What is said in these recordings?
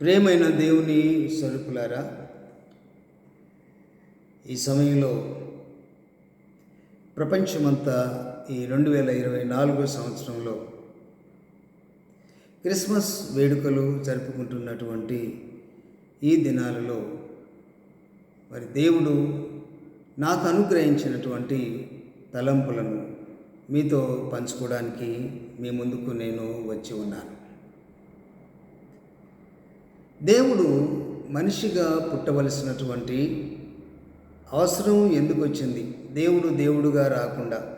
ప్రేమైన దేవుని సరుకులారా ఈ సమయంలో ప్రపంచమంతా ఈ రెండు వేల ఇరవై నాలుగో సంవత్సరంలో క్రిస్మస్ వేడుకలు జరుపుకుంటున్నటువంటి ఈ దినాలలో మరి దేవుడు నాకు అనుగ్రహించినటువంటి తలంపులను మీతో పంచుకోవడానికి మీ ముందుకు నేను వచ్చి ఉన్నాను. దేవుడు మనిషిగా పుట్టవలసినటువంటి అవసరం ఎందుకు వచ్చింది? దేవుడు దేవుడుగా రాకుండా.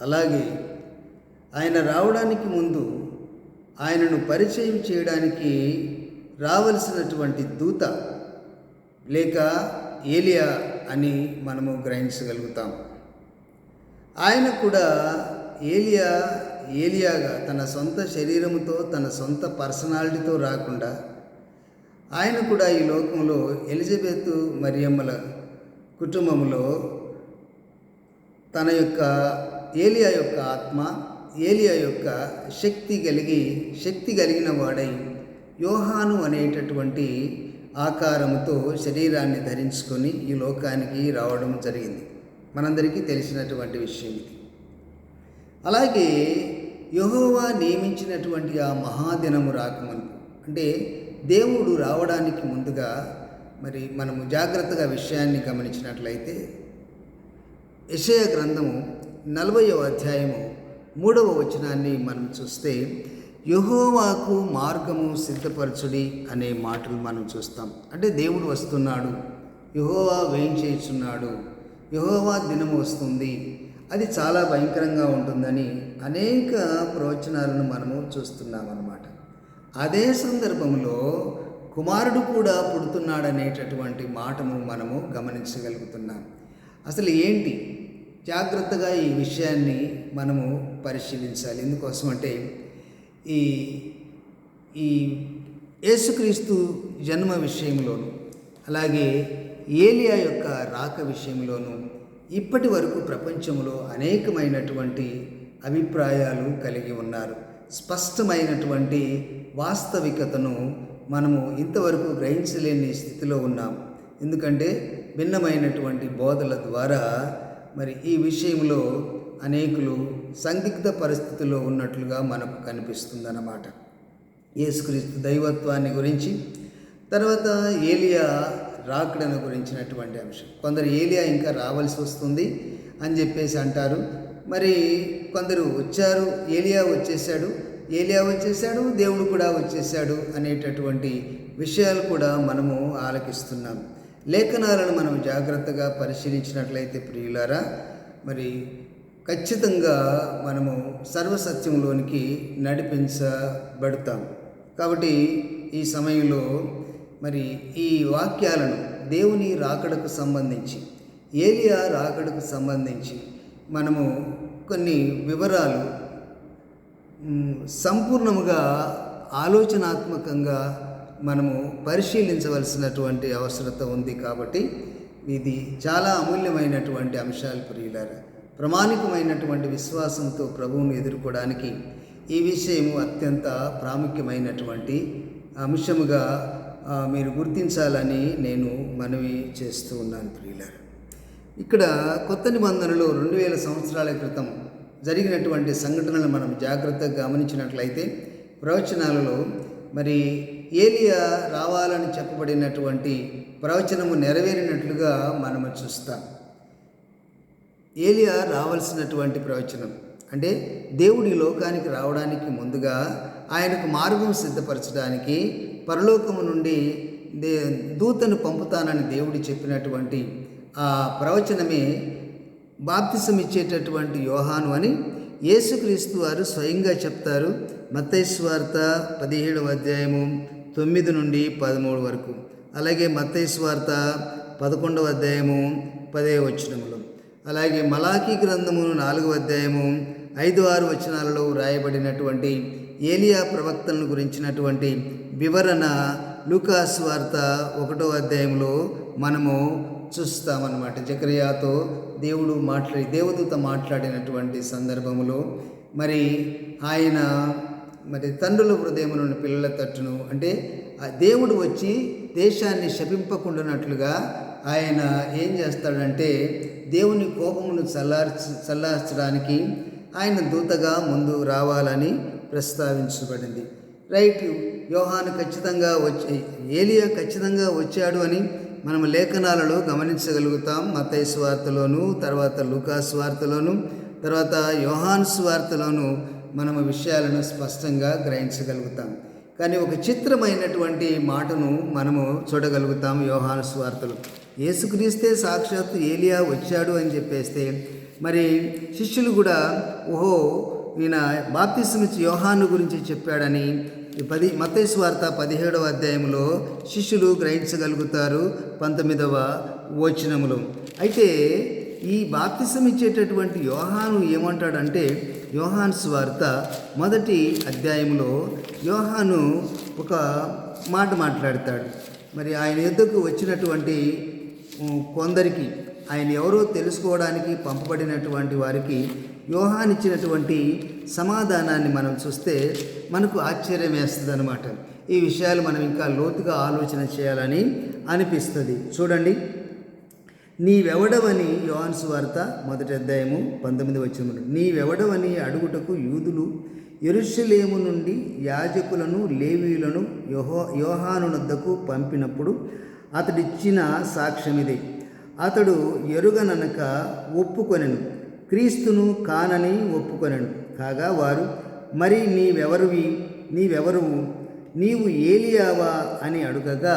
అలాగే ఆయన రావడానికి ముందు ఆయనను పరిచయం చేయడానికి రావలసినటువంటి దూత లేక ఏలియా అని మనము గ్రహించగలుగుతాం. ఆయన కూడా ఏలియా ఏలియాగా తన సొంత శరీరముతో తన సొంత పర్సనాలిటీతో రాకుండా ఆయన కూడా ఈ లోకంలో ఎలిజబెత్ మరియమ్మల కుటుంబంలో తన యొక్క ఏలియా యొక్క ఆత్మ ఏలియా యొక్క శక్తి కలిగి శక్తి కలిగిన వాడై యోహాను అనేటటువంటి ఆకారముతో శరీరాన్ని ధరించుకొని ఈ లోకానికి రావడం జరిగింది. మనందరికీ తెలిసినటువంటి విషయం ఇది. అలాగే యహోవా నియమించినటువంటి ఆ మహాదినము రాకముందు. అంటే దేవుడు రావడానికి ముందుగా మరి మనము జాగ్రత్తగా విషయాన్ని గమనించినట్లయితే యషయ గ్రంథము నలభయో అధ్యాయము మూడవ వచనాన్ని మనం చూస్తే యహోవాకు మార్గము సిద్ధపరచుడి అనే మాటలు మనం చూస్తాం. అంటే దేవుడు వస్తున్నాడు యహోవా వేయించేస్తున్నాడు యహోవా దినము వస్తుంది అది చాలా భయంకరంగా ఉంటుందని అనేక ప్రవచనాలను మనము చూస్తున్నాం అన్నమాట అదే సందర్భంలో కుమారుడు కూడా పుడుతున్నాడనేటటువంటి మాటను మనము గమనించగలుగుతున్నాం. అసలు ఏంటి? జాగ్రత్తగా ఈ విషయాన్ని మనము పరిశీలించాలి. ఎందుకోసం అంటే ఈ ఈ యేసుక్రీస్తు జన్మ విషయంలోను అలాగే ఏలియా యొక్క రాక విషయంలోను ఇప్పటి వరకు ప్రపంచంలో అనేకమైనటువంటి అభిప్రాయాలు కలిగి ఉన్నారు. స్పష్టమైనటువంటి వాస్తవికతను మనము ఇంతవరకు గ్రహించలేని స్థితిలో ఉన్నాం. ఎందుకంటే భిన్నమైనటువంటి బోధల ద్వారా మరి ఈ విషయంలో అనేకులు సందిగ్ధ పరిస్థితుల్లో ఉన్నట్లుగా మనకు కనిపిస్తుందన్నమాట. యేసుక్రీస్తు దైవత్వాన్ని గురించి తర్వాత ఏలియా రాకడను గురించినటువంటి అంశం. కొందరు ఏలియా ఇంకా రావాల్సి వస్తుంది అని చెప్పేసి అంటారు. మరి కొందరు వచ్చారు ఏలియా వచ్చేసాడు ఏలియా వచ్చేసాడు దేవుడు కూడా వచ్చేసాడు అనేటటువంటి విషయాలు కూడా మనము ఆలకిస్తున్నాం. లేఖనాలను మనం జాగ్రత్తగా పరిశీలించినట్లయితే ప్రియులారా మరి ఖచ్చితంగా మనము సర్వసత్యంలోనికి నడిపించబడతాం. కాబట్టి ఈ సమయంలో మరి ఈ వాక్యాలను దేవుని రాకడకు సంబంధించి ఏలియా రాకడకు సంబంధించి మనము కొన్ని వివరాలు సంపూర్ణముగా ఆలోచనాత్మకంగా మనము పరిశీలించవలసినటువంటి అవసరత ఉంది కాబట్టి ఇది చాలా అమూల్యమైనటువంటి అంశాలు ప్రియులారు. ప్రామాణికమైనటువంటి విశ్వాసంతో ప్రభువును ఎదుర్కోవడానికి ఈ విషయము అత్యంత ప్రాముఖ్యమైనటువంటి అంశముగా మీరు గుర్తించాలని నేను మనవి చేస్తూ ఉన్నాను ప్రియులారు. ఇక్కడ కొత్త నిబంధనలో రెండు వేల సంవత్సరాల క్రితం జరిగినటువంటి సంఘటనలు మనం జాగ్రత్తగా గమనించినట్లయితే ప్రవచనాలలో మరి ఏలియా రావాలని చెప్పబడినటువంటి ప్రవచనము నెరవేరినట్లుగా మనము చూస్తాం. ఏలియా రావాల్సినటువంటి ప్రవచనం అంటే దేవుడి లోకానికి రావడానికి ముందుగా ఆయనకు మార్గం సిద్ధపరచడానికి పరలోకము నుండి దే దూతను పంపుతానని దేవుడు చెప్పినటువంటి ఆ ప్రవచనమే బాప్తిసం ఇచ్చేటటువంటి యోహాను అని యేసుక్రీస్తు వారు స్వయంగా చెప్తారు. మత్తైస్వార్త పదిహేడవ అధ్యాయము తొమ్మిది నుండి పదమూడు వరకు. అలాగే మత్తైస్వార్త పదకొండవ అధ్యాయము పదే వచనములు. అలాగే మలాకీ గ్రంథము నాలుగవ అధ్యాయము ఐదు ఆరు వచనాలలో వ్రాయబడినటువంటి ఏలియా ప్రవక్తలను గురించినటువంటి వివరణ లూకాస్ వార్త ఒకటో అధ్యాయంలో మనము చూస్తామన్నమాట. జకరియాతో దేవుడు మాట్లాడి దేవదూత మాట్లాడినటువంటి సందర్భములో మరి ఆయన మరి తండ్రుల హృదయములను పిల్లల తట్టును అంటే ఆ దేవుడు వచ్చి దేశాన్ని శపింపకుండానట్లుగా ఆయన ఏం చేస్తాడంటే దేవుని కోపమును చల్లార్చి చల్లార్చడానికి ఆయన దూతగా ముందు రావాలని ప్రస్తావించబడింది. రైట్ యోహాను ఖచ్చితంగా వచ్చి ఏలియా ఖచ్చితంగా వచ్చాడు అని మనం లేఖనాలలో గమనించగలుగుతాం. మతయ్య స్వార్తలోను తర్వాత లూకా స్వార్తలోను తర్వాత యోహాన్ స్వార్తలోను మనము విషయాలను స్పష్టంగా గ్రహించగలుగుతాం. కానీ ఒక చిత్రమైనటువంటి మాటను మనము చూడగలుగుతాం యోహాను స్వార్తలు. యేసుక్రీస్తే సాక్షాత్తు ఏలియా వచ్చాడు అని చెప్పేస్తే మరి శిష్యులు కూడా ఓహో ఈయన బాప్తిస్మిచ్చి యోహాను గురించి చెప్పాడని ఈ పది మతేశ్వార్త వార్త పదిహేడవ అధ్యాయంలో శిష్యులు గ్రహించగలుగుతారు పంతొమ్మిదవ వచనములు. అయితే ఈ బాప్తిసం ఇచ్చేటటువంటి యోహాను ఏమంటాడంటే యోహాన్ స్వార్త మొదటి అధ్యాయంలో యోహాను ఒక మాట మాట్లాడతాడు. మరి ఆయన యుద్ధకు వచ్చినటువంటి కొందరికి ఆయన ఎవరో తెలుసుకోవడానికి పంపబడినటువంటి వారికి యోహాన్ ఇచ్చినటువంటి సమాధానాన్ని మనం చూస్తే మనకు ఆశ్చర్యం వేస్తుంది అనమాట ఈ విషయాలు మనం ఇంకా లోతుగా ఆలోచన చేయాలని అనిపిస్తుంది. చూడండి. నీవెవడవని యోహాన్స్ వార్త మొదటి అధ్యాయము పంతొమ్మిది వచ్చిన నీవెవడవని అడుగుటకు యూదులు ఎరుషలేము నుండి యాజకులను లేవీయులను యోహో యోహానునద్దకు పంపినప్పుడు అతడిచ్చిన సాక్ష్యం ఇదే. అతడు ఎరుగననక ఒప్పుకొనెను. క్రీస్తును కానని ఒప్పుకొనెను. కాగా వారు మరి నీవెవరివి? నీవెవరు నీవు ఏలియావా? అని అడుగగా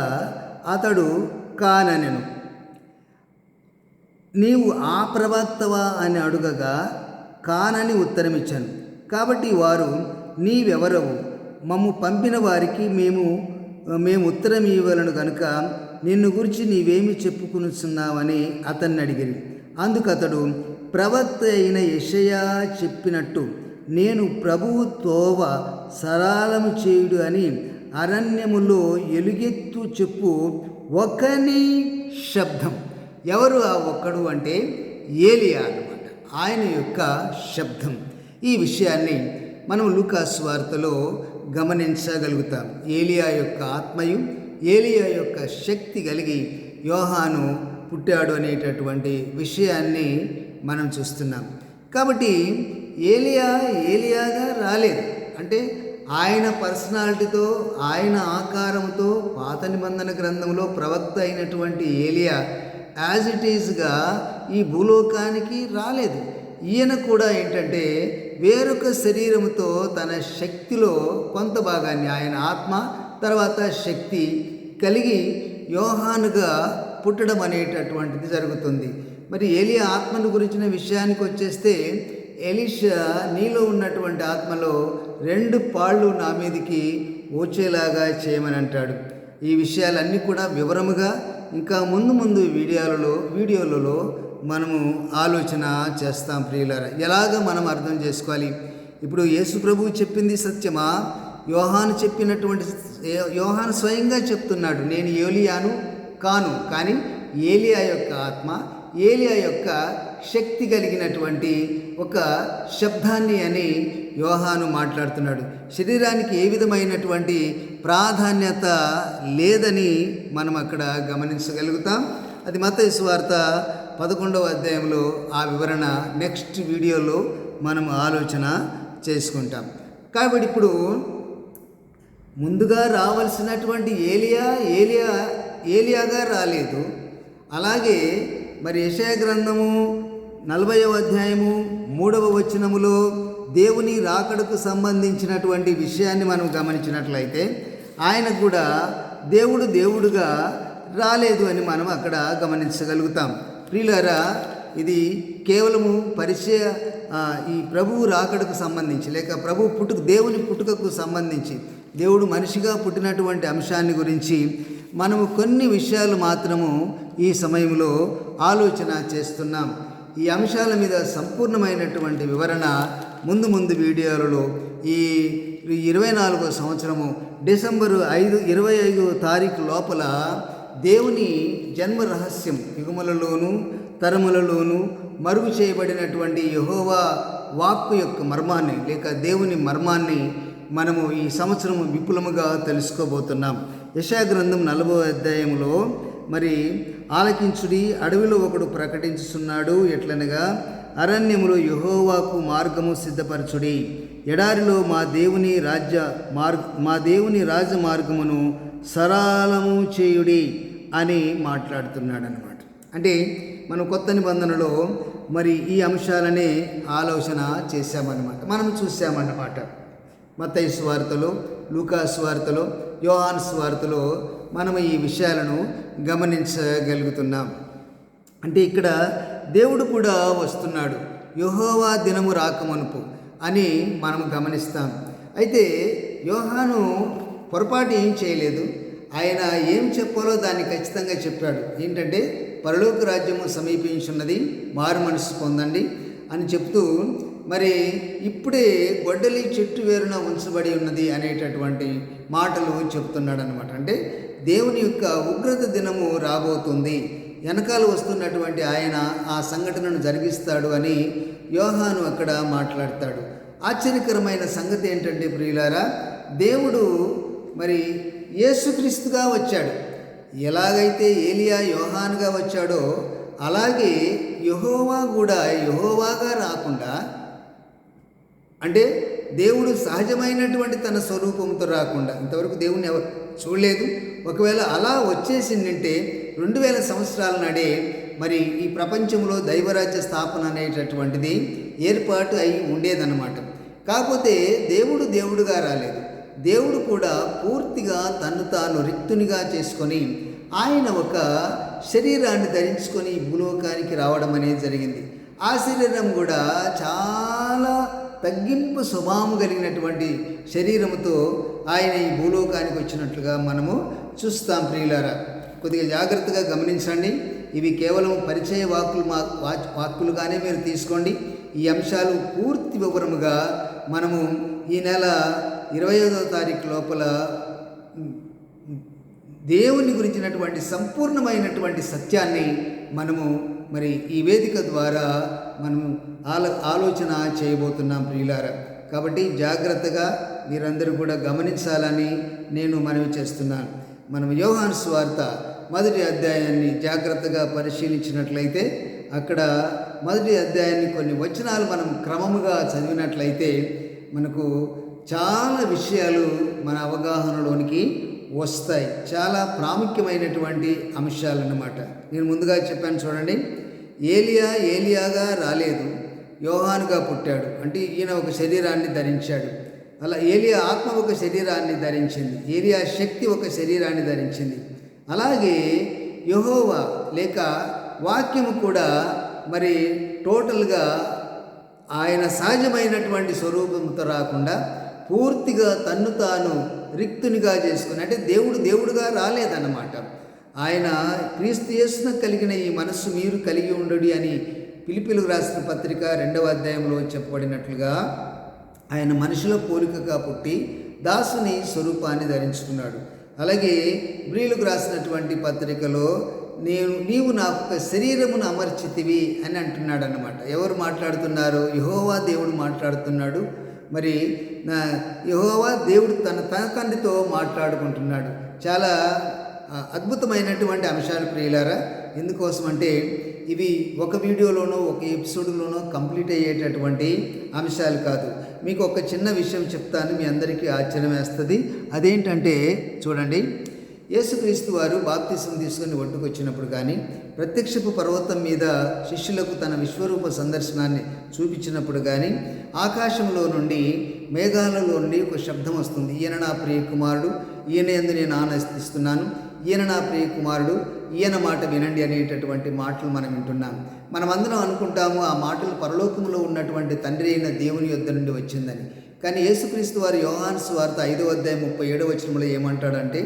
అతడు కాననెను. నీవు ఆ ప్రవక్తవా? అని అడుగగా కానని ఉత్తరమిచ్చాను. కాబట్టి వారు నీవెవరవు? మమ్ము పంపిన వారికి మేము మేము ఉత్తరం ఇవ్వలను కనుక నిన్ను గురించి నీవేమి చెప్పుకునుచున్నావని అతన్ని అడిగిరి. అందుకు అతడు ప్రవక్త అయిన యషయా చెప్పినట్టు నేను ప్రభువు తోవ సరళము చేయుడు అని అరణ్యములో ఎలుగెత్తు చెప్పు ఒకని శబ్దం. ఎవరు ఆ ఒక్కడు అంటే? ఏలియా అన్నమాట. ఆయన యొక్క శబ్దం. ఈ విషయాన్ని మనం లూకాస్ వార్తలో గమనించగలుగుతాం. ఏలియా యొక్క ఆత్మయు ఏలియా యొక్క శక్తి కలిగి యోహాను పుట్టాడు అనేటటువంటి విషయాన్ని మనం చూస్తున్నాం. కాబట్టి ఏలియా ఏలియాగా రాలేదు. అంటే ఆయన పర్సనాలిటీతో ఆయన ఆకారంతో పాత నిబంధన గ్రంథంలో ప్రవక్త అయినటువంటి ఏలియా యాజ్ ఇట్ ఈజ్గా ఈ భూలోకానికి రాలేదు. ఈయన కూడా ఏంటంటే వేరొక శరీరంతో తన శక్తిలో కొంత భాగాన్ని ఆయన ఆత్మ తర్వాత శక్తి కలిగి యోహానుగా పుట్టడం అనేటటువంటిది జరుగుతుంది. మరి ఏలియా ఆత్మను గురించిన విషయానికి వచ్చేస్తే ఎలిషా నీలో ఉన్నటువంటి ఆత్మలో రెండు పాళ్ళు నా మీదికి వచ్చేలాగా చేయమని అంటాడు. ఈ విషయాలన్నీ కూడా వివరముగా ఇంకా ముందు ముందు వీడియోలలో వీడియోలలో మనము ఆలోచన చేస్తాం ప్రియులారా. ఎలాగ మనం అర్థం చేసుకోవాలి? ఇప్పుడు యేసు ప్రభువు చెప్పింది సత్యమా? యోహాను చెప్పినటువంటి యోహాను స్వయంగా చెప్తున్నాడు నేను ఏలియాను కాను. కానీ ఏలియా యొక్క ఆత్మ ఏలియా యొక్క శక్తి కలిగినటువంటి ఒక శబ్దాన్ని అని యోహాను మాట్లాడుతున్నాడు. శరీరానికి ఏ విధమైనటువంటి ప్రాధాన్యత లేదని మనం అక్కడ గమనించగలుగుతాం. అది మత వార్త పదకొండవ అధ్యాయంలో ఆ వివరణ నెక్స్ట్ వీడియోలో మనం ఆలోచన చేసుకుంటాం. కాబట్టి ఇప్పుడు ముందుగా రావాల్సినటువంటి ఏలియా ఏలియా ఏలియాగా రాలేదు. అలాగే మరి యెషయా గ్రంథము నలభైవ అధ్యాయము మూడవ వచనములో దేవుని రాకడకు సంబంధించినటువంటి విషయాన్ని మనం గమనించినట్లయితే ఆయన కూడా దేవుడు దేవుడుగా రాలేదు అని మనం అక్కడ గమనించగలుగుతాం. ప్రియులారా ఇది కేవలము పరిచయ ఈ ప్రభువు రాకడకు సంబంధించి లేక ప్రభు పుట్టుక దేవుని పుట్టుకకు సంబంధించి దేవుడు మనిషిగా పుట్టినటువంటి అంశాన్ని గురించి మనము కొన్ని విషయాలు మాత్రము ఈ సమయంలో ఆలోచన చేస్తున్నాం. ఈ అంశాల మీద సంపూర్ణమైనటువంటి వివరణ ముందు ముందు వీడియోలలో ఈ ఇరవై నాలుగో సంవత్సరము డిసెంబరు ఐదు ఇరవై ఐదు తారీఖు లోపల దేవుని జన్మ రహస్యం యుగములలోను తరములలోను మరుగు చేయబడినటువంటి యహోవా వాక్కు యొక్క మర్మాన్ని లేక దేవుని మర్మాన్ని మనము ఈ సంవత్సరం విపులముగా తెలుసుకోబోతున్నాం. యశా గ్రంథం నలభో అధ్యాయంలో మరి ఆలకించుడి అడవిలో ఒకడు ప్రకటించుచున్నాడు ఎట్లనగా అరణ్యములో యహోవాకు మార్గము సిద్ధపరచుడి. ఎడారిలో మా దేవుని రాజ్య మార్గ మా దేవుని రాజమార్గమును సరళము చేయుడి అని మాట్లాడుతున్నాడు అనమాట అంటే మనం కొత్త నిబంధనలో మరి ఈ అంశాలనే ఆలోచన చేశామన్నమాట. మనం చూసామన్నమాట మత్తయ్య స్వార్తలో లూకాస్ వార్తలో యోహాన్ స్వార్తలో మనం ఈ విషయాలను గమనించగలుగుతున్నాం. అంటే ఇక్కడ దేవుడు కూడా వస్తున్నాడు. యోహోవా దినము రాకమనుపు అని మనం గమనిస్తాం. అయితే యోహాను పొరపాటు ఏం చేయలేదు. ఆయన ఏం చెప్పాలో దాన్ని ఖచ్చితంగా చెప్పాడు. ఏంటంటే పరలోక రాజ్యము సమీపించున్నది మారు మనసు పొందండి అని చెప్తూ మరి ఇప్పుడే గొడ్డలి చెట్టు వేరున ఉంచబడి ఉన్నది అనేటటువంటి మాటలు చెప్తున్నాడు అనమాట అంటే దేవుని యొక్క ఉగ్రత దినము రాబోతుంది. వెనకాల వస్తున్నటువంటి ఆయన ఆ సంఘటనను జరిగిస్తాడు అని యోహాను అక్కడ మాట్లాడతాడు. ఆశ్చర్యకరమైన సంగతి ఏంటంటే ప్రియులారా దేవుడు మరి యేసుక్రీస్తుగా వచ్చాడు. ఎలాగైతే ఏలియా యోహానుగా వచ్చాడో అలాగే యహోవా కూడా యహోవాగా రాకుండా అంటే దేవుడు సహజమైనటువంటి తన స్వరూపంతో రాకుండా ఇంతవరకు దేవుణ్ణి ఎవరు చూడలేదు. ఒకవేళ అలా వచ్చేసిందంటే రెండు వేల సంవత్సరాల నాడే మరి ఈ ప్రపంచంలో దైవరాజ్య స్థాపన అనేటటువంటిది ఏర్పాటు అయి ఉండేదన్నమాట. కాకపోతే దేవుడు దేవుడుగా రాలేదు. దేవుడు కూడా పూర్తిగా తను తాను రిక్తునిగా చేసుకొని ఆయన ఒక శరీరాన్ని ధరించుకొని భూలోకానికి రావడం అనేది జరిగింది. ఆ శరీరం కూడా చాలా తగ్గింపు స్వభావం కలిగినటువంటి శరీరముతో ఆయన ఈ భూలోకానికి వచ్చినట్లుగా మనము చూస్తాం ప్రియులారా. కొద్దిగా జాగ్రత్తగా గమనించండి. ఇవి కేవలం పరిచయ వాక్కులు మా వాచ్ వాక్కులుగానే మీరు తీసుకోండి. ఈ అంశాలు పూర్తి వివరముగా మనము ఈ నెల ఇరవై ఐదవ తారీఖు లోపల దేవుని గురించినటువంటి సంపూర్ణమైనటువంటి సత్యాన్ని మనము మరి ఈ వేదిక ద్వారా మనము ఆలో ఆలోచన చేయబోతున్నాం ప్రియులారా. కాబట్టి జాగ్రత్తగా మీరందరూ కూడా గమనించాలని నేను మనవి చేస్తున్నాను. మనం యోహాను స్వార్త మొదటి అధ్యాయాన్ని జాగ్రత్తగా పరిశీలించినట్లయితే అక్కడ మొదటి అధ్యాయాన్ని కొన్ని వచనాలు మనం క్రమముగా చదివినట్లయితే మనకు చాలా విషయాలు మన అవగాహనలోనికి వస్తాయి. చాలా ప్రాముఖ్యమైనటువంటి అంశాలు అన్నమాట నేను ముందుగా చెప్పాను చూడండి. ఏలియా ఏలియాగా రాలేదు. యోహానుగా పుట్టాడు. అంటే ఈయన ఒక శరీరాన్ని ధరించాడు. అలా ఏలియా ఆత్మ ఒక శరీరాన్ని ధరించింది. ఏలియా శక్తి ఒక శరీరాన్ని ధరించింది. అలాగే యహోవా లేక వాక్యము కూడా మరి టోటల్గా ఆయన సహజమైనటువంటి స్వరూపంతో రాకుండా పూర్తిగా తన్ను తాను రిక్తునిగా చేసుకుని అంటే దేవుడు దేవుడుగా రాలేదన్నమాట. ఆయన క్రీస్తు యేసున కలిగిన ఈ మనస్సు మీరు కలిగి ఉండడి అని పిలిపిలు రాసిన పత్రిక రెండవ అధ్యాయంలో చెప్పబడినట్లుగా ఆయన మనుషుల పోలికగా పుట్టి దాసుని స్వరూపాన్ని ధరించుకున్నాడు. అలాగే బ్రీలకు రాసినటువంటి పత్రికలో నేను నీవు నాకు ఒక శరీరమును అమర్చితివి అని అంటున్నాడు అనమాట ఎవరు మాట్లాడుతున్నారు? యహోవా దేవుడు మాట్లాడుతున్నాడు. మరి నా యహోవా దేవుడు తన తన తండ్రితో మాట్లాడుకుంటున్నాడు. చాలా అద్భుతమైనటువంటి అంశాలు ప్రియులారా. ఎందుకోసం అంటే ఇవి ఒక వీడియోలోనో ఒక ఎపిసోడ్లోనో కంప్లీట్ అయ్యేటటువంటి అంశాలు కాదు. మీకు ఒక చిన్న విషయం చెప్తాను మీ అందరికీ ఆశ్చర్యం వేస్తుంది అదేంటంటే చూడండి. యేసుక్రీస్తు వారు బాప్తిసం తీసుకుని ఒడ్డుకొచ్చినప్పుడు కానీ ప్రత్యక్షపు పర్వతం మీద శిష్యులకు తన విశ్వరూప సందర్శనాన్ని చూపించినప్పుడు కానీ ఆకాశంలో నుండి మేఘాలలో నుండి ఒక శబ్దం వస్తుంది. ఈయన నా ప్రియ కుమారుడు ఈయన ఎందు నేను ఆనందిస్తున్నాను. ఈయన నా ప్రియ కుమారుడు ఈయన మాట వినండి అనేటటువంటి మాటలు మనం వింటున్నాం. మనమందరం అనుకుంటాము ఆ మాటలు పరలోకంలో ఉన్నటువంటి తండ్రి అయిన దేవుని యొద్ద నుండి వచ్చిందని. కానీ యేసుక్రీస్తు వారి యోహాన్స్ వార్త ఐదో అధ్యాయం ముప్పై ఏడవ వచనంలో ఏమంటాడంటే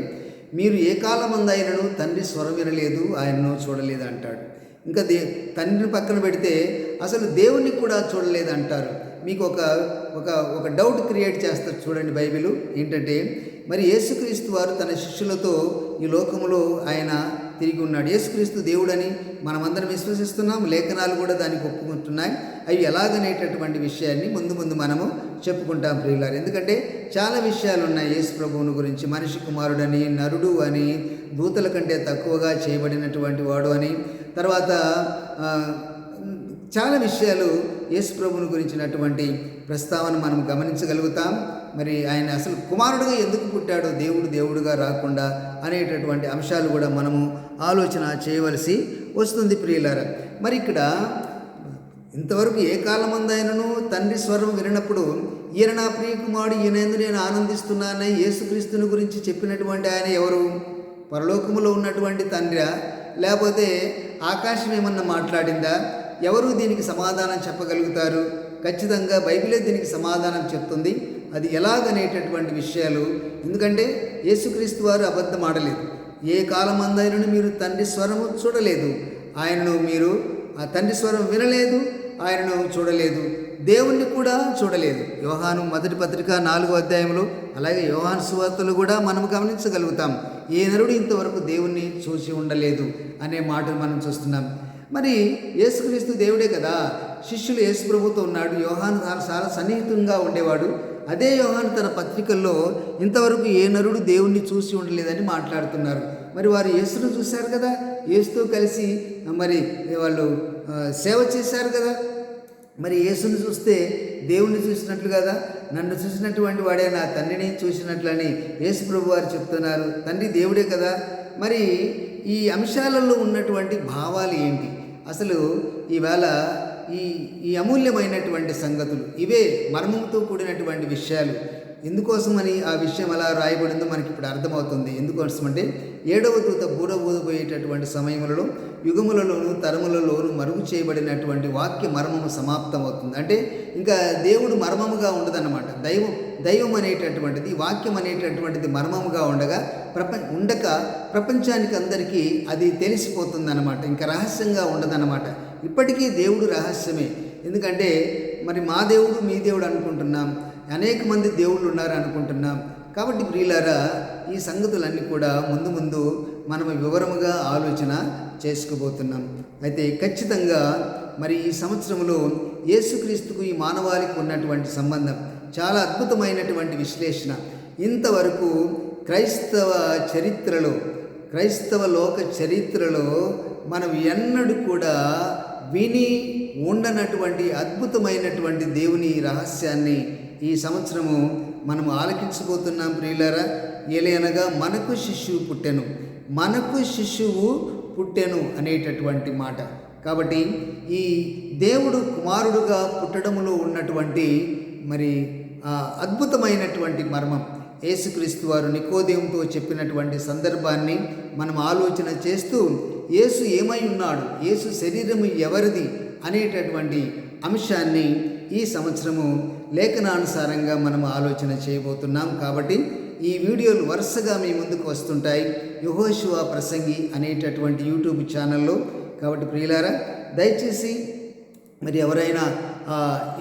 మీరు ఏ కాలమందైనను తండ్రి స్వరం వినలేదు ఆయనను చూడలేదు అంటాడు. ఇంకా దే తండ్రిని పక్కన పెడితే అసలు దేవుణ్ణి కూడా చూడలేదు అంటారు. మీకు ఒక ఒక ఒక డౌట్ క్రియేట్ చేస్తారు చూడండి బైబిల్. ఏంటంటే మరి యేసుక్రీస్తు వారు తన శిష్యులతో ఈ లోకంలో ఆయన తిరిగి ఉన్నాడు. యేసుక్రీస్తు దేవుడని మనమందరం విశ్వసిస్తున్నాం. లేఖనాలు కూడా దానికి ఒప్పుకుంటున్నాయి. అవి ఎలాగనేటటువంటి విషయాన్ని ముందు ముందు మనము చెప్పుకుంటాం ప్రియులారు. ఎందుకంటే చాలా విషయాలు ఉన్నాయి యేసు ప్రభువుని గురించి. మనిషి కుమారుడని నరుడు అని దూతల కంటే తక్కువగా చేయబడినటువంటి వాడు అని తర్వాత చాలా విషయాలు యేసు ప్రభువుని గురించినటువంటి ప్రస్తావన మనం గమనించగలుగుతాం. మరి ఆయన అసలు కుమారుడుగా ఎందుకు పుట్టాడో దేవుడు దేవుడుగా రాకుండా అనేటటువంటి అంశాలు కూడా మనము ఆలోచన చేయవలసి వస్తుంది ప్రియులార. మరి ఇక్కడ ఇంతవరకు ఏ కాలమందైనను తండ్రి స్వరం వినప్పుడు ఈయన నా ప్రియకుమారుడు ఈయనందు నేను ఆనందిస్తున్నానని యేసుక్రీస్తుని గురించి చెప్పినటువంటి ఆయన ఎవరు? పరలోకములో ఉన్నటువంటి తండ్రి? లేకపోతే ఆకాశం ఏమన్నా మాట్లాడిందా? ఎవరు దీనికి సమాధానం చెప్పగలుగుతారు? ఖచ్చితంగా బైబిలే దీనికి సమాధానం చెప్తుంది. అది ఎలాగనేటటువంటి విషయాలు. ఎందుకంటే యేసుక్రీస్తు వారు అబద్ధం ఆడలేదు. ఏ కాలమందైనను మీరు తండ్రి స్వరము చూడలేదు. ఆయనను మీరు ఆ తండ్రి స్వరం వినలేదు ఆయనను చూడలేదు. దేవుణ్ణి కూడా చూడలేదు. యోహాను మొదటి పత్రిక నాలుగో అధ్యాయంలో అలాగే యోహాను సువార్తలు కూడా మనం గమనించగలుగుతాం. ఏ నరుడు ఇంతవరకు దేవుణ్ణి చూసి ఉండలేదు అనే మాటను మనం చూస్తున్నాం. మరి యేసుక్రీస్తు దేవుడే కదా. శిష్యులు యేసు ప్రభుతో ఉన్నాడు. యోహాను చాలా చాలా సన్నిహితంగా ఉండేవాడు. అదే యోహాను తన పత్రికల్లో ఇంతవరకు ఏ నరుడు దేవుణ్ణి చూసి ఉండలేదని మాట్లాడుతున్నారు. మరి వారు యేసును చూశారు కదా? యేసుతో కలిసి మరి వాళ్ళు సేవ చేశారు కదా? మరి యేసుని చూస్తే దేవుణ్ణి చూసినట్లు కదా? నన్ను చూసినటువంటి వాడే నా తండ్రిని చూసినట్లని యేసు ప్రభు వారు చెప్తున్నారు. తండ్రి దేవుడే కదా? మరి ఈ అంశాలలో ఉన్నటువంటి భావాలు ఏంటి? అసలు ఈవేళ ఈ ఈ అమూల్యమైనటువంటి సంగతులు. ఇవే మర్మంతో కూడినటువంటి విషయాలు. ఎందుకోసమని ఆ విషయం అలా రాయబడిందో మనకి ఇప్పుడు అర్థమవుతుంది. ఎందుకోసమంటే ఏడవ దూత బూరబోదబోయేటటువంటి సమయములలో యుగములలోను తరములలోను మరుగు చేయబడినటువంటి వాక్య మర్మము సమాప్తమవుతుంది. అంటే ఇంకా దేవుడు మర్మముగా ఉండదన్నమాట. దైవం దైవం అనేటటువంటిది వాక్యం అనేటటువంటిది మర్మముగా ఉండగా ప్రప ఉండక ప్రపంచానికి అందరికీ అది తెలిసిపోతుందన్నమాట. ఇంకా రహస్యంగా ఉండదన్నమాట. ఇప్పటికీ దేవుడు రహస్యమే. ఎందుకంటే మరి మా దేవుడు మీ దేవుడు అనుకుంటున్నాం. అనేక మంది దేవుళ్ళు ఉన్నారు అనుకుంటున్నాం. కాబట్టి ప్రియులారా ఈ సంగతులన్నీ కూడా ముందు ముందు మనం వివరముగా ఆలోచన చేసుకోబోతున్నాం. అయితే ఖచ్చితంగా మరి ఈ సంవత్సరంలో యేసుక్రీస్తుకు ఈ మానవాళికి ఉన్నటువంటి సంబంధం చాలా అద్భుతమైనటువంటి విశ్లేషణ. ఇంతవరకు క్రైస్తవ చరిత్రలో క్రైస్తవ లోక చరిత్రలో మనం ఎన్నడూ కూడా విని ఉండనటువంటి అద్భుతమైనటువంటి దేవుని రహస్యాన్ని ఈ సంవత్సరము మనము ఆలకించబోతున్నాం ప్రియులారా. ఏలైనగా మనకు శిశువు పుట్టెను. మనకు శిశువు పుట్టెను అనేటటువంటి మాట. కాబట్టి ఈ దేవుడు కుమారుడుగా పుట్టడములో ఉన్నటువంటి మరి ఆ అద్భుతమైనటువంటి మర్మం. యేసుక్రీస్తు వారు నికోదేవుతో చెప్పినటువంటి సందర్భాన్ని మనం ఆలోచన చేస్తూ యేసు ఏమై ఉన్నాడు? యేసు శరీరము ఎవరిది? అనేటటువంటి అంశాన్ని ఈ సంవత్సరము లేఖనానుసారంగా మనం ఆలోచన చేయబోతున్నాం కాబట్టి ఈ వీడియోలు వరుసగా మీ ముందుకు వస్తుంటాయి. యహోశివ ప్రసంగి అనేటటువంటి యూట్యూబ్ ఛానల్లో. కాబట్టి ప్రియులారా దయచేసి మరి ఎవరైనా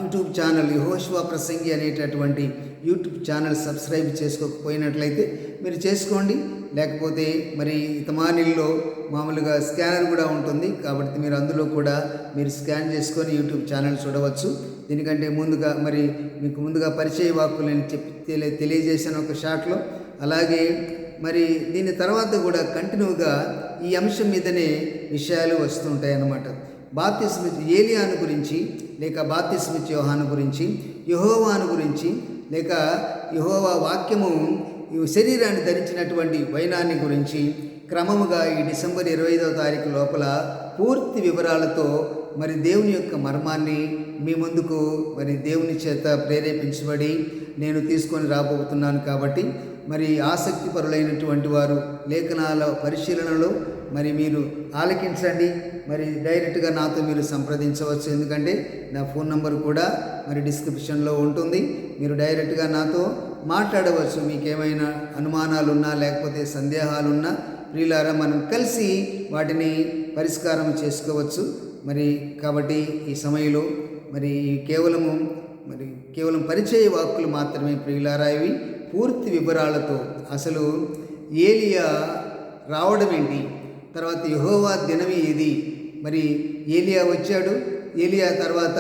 యూట్యూబ్ ఛానల్ యహోశివ ప్రసంగి అనేటటువంటి యూట్యూబ్ ఛానల్ సబ్స్క్రైబ్ చేసుకోకపోయినట్లయితే మీరు చేసుకోండి. లేకపోతే మరి ఇతమానిల్లో మామూలుగా స్కానర్ కూడా ఉంటుంది. కాబట్టి మీరు అందులో కూడా మీరు స్కాన్ చేసుకొని యూట్యూబ్ ఛానల్ చూడవచ్చు. దీనికంటే ముందుగా మరి మీకు ముందుగా పరిచయ వాక్కులు నేను చెప్పి తెలియ తెలియజేశాను ఒక షాట్లో. అలాగే మరి దీని తర్వాత కూడా కంటిన్యూగా ఈ అంశం మీదనే విషయాలు వస్తుంటాయి అన్నమాట బాప్తిస్మిత్ ఏలియాను గురించి లేక బాప్తిస్మిత్ యోహాను గురించి యహోవాను గురించి లేక యహోవా వాక్యము శరీరాన్ని ధరించినటువంటి వైనాన్ని గురించి క్రమముగా ఈ డిసెంబర్ ఇరవై ఐదవ తారీఖు లోపల పూర్తి వివరాలతో మరి దేవుని యొక్క మర్మాన్ని మీ ముందుకు మరి దేవుని చేత ప్రేరేపించబడి నేను తీసుకొని రాబోతున్నాను కాబట్టి మరి ఆసక్తి పరులైనటువంటి వారు లేఖనాల పరిశీలనలో మరి మీరు ఆలకించండి. మరి డైరెక్ట్గా నాతో మీరు సంప్రదించవచ్చు. ఎందుకంటే నా ఫోన్ నంబర్ కూడా మరి డిస్క్రిప్షన్లో ఉంటుంది. మీరు డైరెక్ట్గా నాతో మాట్లాడవచ్చు. మీకేమైనా అనుమానాలున్నా లేకపోతే సందేహాలున్నా ప్రియులారా మనం కలిసి వాటిని పరిష్కారం చేసుకోవచ్చు. మరి కాబట్టి ఈ సమయంలో మరి కేవలము మరి కేవలం పరిచయ వాక్కులు మాత్రమే ప్రియులారా ఇవి పూర్తి వివరాలతో అసలు ఏలియా రావడం ఏంటి? తర్వాత యహోవా దినమి ఇది మరి ఏలియా వచ్చాడు. ఏలియా తర్వాత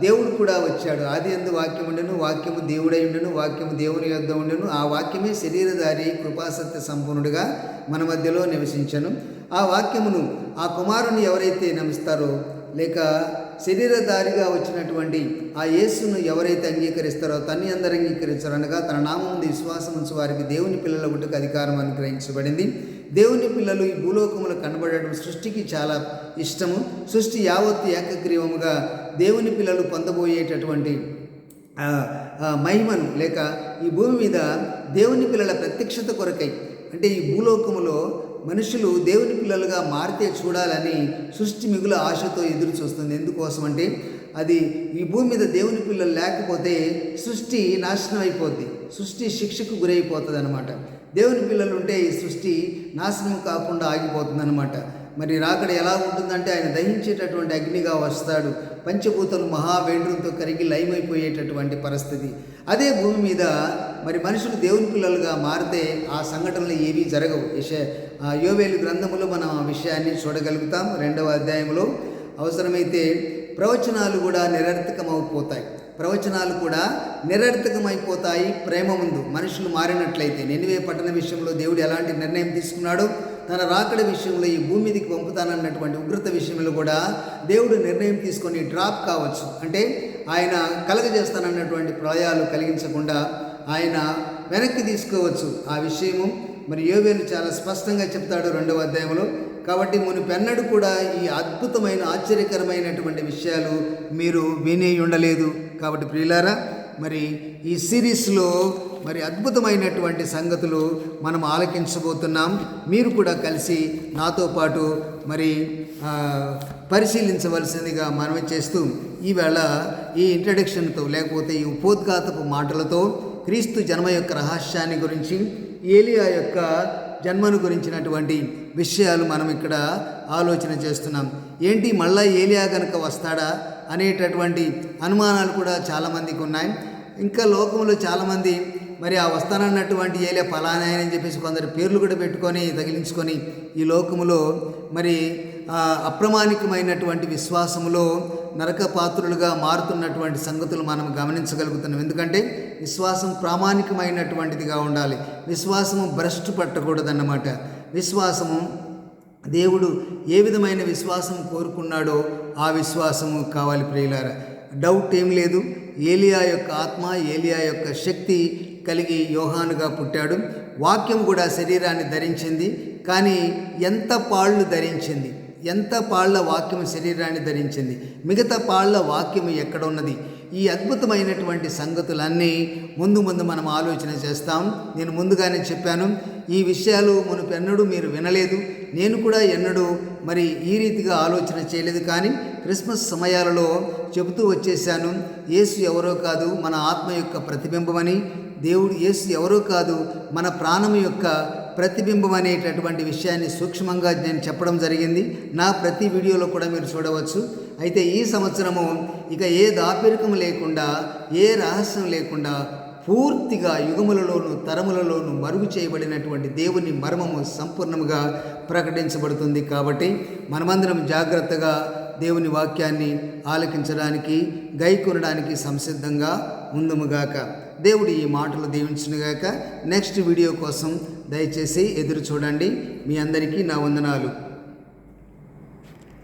దేవుడు కూడా వచ్చాడు. ఆది ఎందు వాక్యం ఉండెను వాక్యము దేవుడై ఉండెను వాక్యము దేవుని యొద్ద ఉండెను. ఆ వాక్యమే శరీరధారి కృపాసత్య సంపూర్ణుడిగా మన మధ్యలో నివసించను. ఆ వాక్యమును ఆ కుమారుని ఎవరైతే నమిస్తారో లేక శరీరధారిగా వచ్చినటువంటి ఆ యేసును ఎవరైతే అంగీకరిస్తారో తన్ని అందరు అంగీకరించారనగా తన నామం ఉంది విశ్వాసం ఉంచి వారికి దేవుని పిల్లల గుట్టుకు అధికారం అనుగ్రహించబడింది. దేవుని పిల్లలు ఈ భూలోకములు కనబడడం సృష్టికి చాలా ఇష్టము. సృష్టి యావత్తు ఏకగ్రీవముగా దేవుని పిల్లలు పొందబోయేటటువంటి మహిమను లేక ఈ భూమి మీద దేవుని పిల్లల ప్రత్యక్షత కొరకై అంటే ఈ భూలోకములో మనుషులు దేవుని పిల్లలుగా మారితే చూడాలని సృష్టి మిగుల ఆశతో ఎదురు చూస్తుంది ఎందుకోసం అంటే అది ఈ భూమి మీద దేవుని పిల్లలు లేకపోతే సృష్టి నాశనం అయిపోద్ది సృష్టి శిక్షకు గురైపోతుంది అనమాట దేవుని పిల్లలు ఉంటే ఈ సృష్టి నాశనం కాకుండా ఆగిపోతుందన్నమాట. మరి రాకడ ఎలా ఉంటుందంటే ఆయన దహించేటటువంటి అగ్నిగా వస్తాడు. పంచభూతలు మహావేంద్రంతో కరిగి లయమైపోయేటటువంటి పరిస్థితి. అదే భూమి మీద మరి మనుషులు దేవుని పిల్లలుగా మారితే ఆ సంఘటనలు ఏవీ జరగవు. ఆ యోవేలు గ్రంథములో మనం ఆ విషయాన్ని చూడగలుగుతాం. రెండవ అధ్యాయంలో అవసరమైతే ప్రవచనాలు కూడా నిరర్థకమైపోతాయి ప్రవచనాలు కూడా నిరర్థకమైపోతాయి ప్రేమ ముందు మనుషులు మారినట్లయితే నినివే పట్టణ విషయంలో దేవుడు ఎలాంటి నిర్ణయం తీసుకున్నాడో తన రాకడ విషయంలో ఈ భూమి మీదకి పంపుతానన్నటువంటి ఉగ్రత విషయంలో కూడా దేవుడు నిర్ణయం తీసుకొని డ్రాప్ కావచ్చు. అంటే ఆయన కలగజేస్తానన్నటువంటి ప్రళయాలు కలిగించకుండా ఆయన వెనక్కి తీసుకోవచ్చు. ఆ విషయము మరి యోవేలు చాలా స్పష్టంగా చెప్తాడు రెండవ అధ్యాయంలో. కాబట్టి మునిపెన్నడు కూడా ఈ అద్భుతమైన ఆశ్చర్యకరమైనటువంటి విషయాలు మీరు విని ఉండలేదు. కాబట్టి ప్రియులారా మరి ఈ సిరీస్లో మరి అద్భుతమైనటువంటి సంగతులు మనం ఆలకించబోతున్నాం. మీరు కూడా కలిసి నాతో పాటు మరి పరిశీలించవలసిందిగా మనవి చేస్తూ ఈవేళ ఈ ఇంట్రడక్షన్తో లేకపోతే ఈ ఉపోద్ఘాతపు మాటలతో క్రీస్తు జన్మ యొక్క రహస్యాన్ని గురించి ఏలియా యొక్క జన్మను గురించినటువంటి విషయాలు మనం ఇక్కడ ఆలోచన చేస్తున్నాం. ఏంటి మళ్ళా ఏలియా కనుక వస్తాడా అనేటటువంటి అనుమానాలు కూడా చాలామందికి ఉన్నాయి. ఇంకా లోకంలో చాలామంది మరి ఆ వస్తానన్నటువంటి ఏలియా ఫలానా అని చెప్పేసి కొందరు పేర్లు కూడా పెట్టుకొని తగిలించుకొని ఈ లోకములో మరి అప్రమాణికమైనటువంటి విశ్వాసములో నరక పాత్రులుగా మారుతున్నటువంటి సంగతులు మనం గమనించగలుగుతున్నాం. ఎందుకంటే విశ్వాసం ప్రామాణికమైనటువంటిదిగా ఉండాలి. విశ్వాసము భ్రష్టు పట్టకూడదన్నమాట. విశ్వాసము దేవుడు ఏ విధమైన విశ్వాసం కోరుకున్నాడో ఆ విశ్వాసము కావాలి ప్రియులారా. డౌట్ ఏం లేదు. ఏలియా యొక్క ఆత్మ ఏలియా యొక్క శక్తి కలిగి యోహానుగా పుట్టాడు. వాక్యం కూడా శరీరాన్ని ధరించింది. కానీ ఎంత పాళ్ళు ధరించింది? ఎంత పాళ్ళ వాక్యం శరీరాన్ని ధరించింది మిగతా పాళ్ళ వాక్యం ఎక్కడ ఉన్నది ఈ అద్భుతమైనటువంటి సంగతులన్నీ ముందు ముందు మనం ఆలోచన చేస్తాం. నేను ముందుగానే చెప్పాను ఈ విషయాలు మునుపెన్నడూ మీరు వినలేదు నేను కూడా ఎన్నడూ మరి ఈ రీతిగా ఆలోచన చేయలేదు. కానీ క్రిస్మస్ సమయాలలో చెబుతూ వచ్చేసాను యేసు ఎవరో కాదు మన ఆత్మ యొక్క ప్రతిబింబమని దేవుడు యేసు ఎవరో కాదు మన ప్రాణం యొక్క ప్రతిబింబం అనేటటువంటి విషయాన్ని సూక్ష్మంగా నేను చెప్పడం జరిగింది. నా ప్రతి వీడియోలో కూడా మీరు చూడవచ్చు. అయితే ఈ సంవత్సరము ఇక ఏ దాపెరికం లేకుండా ఏ రహస్యం లేకుండా పూర్తిగా యుగములలోను తరములలోను మరుగు చేయబడినటువంటి దేవుని మర్మము సంపూర్ణముగా ప్రకటించబడుతుంది కాబట్టి మనమందరం జాగ్రత్తగా దేవుని వాక్యాన్ని ఆలకించడానికి గైకొనడానికి సంసిద్ధంగా ఉందముగాక దేవుడు ఈ మాటలు దీవించునుగాక నెక్స్ట్ వీడియో కోసం దయచేసి ఎదురు చూడండి మీ అందరికీ నా వందనాలు.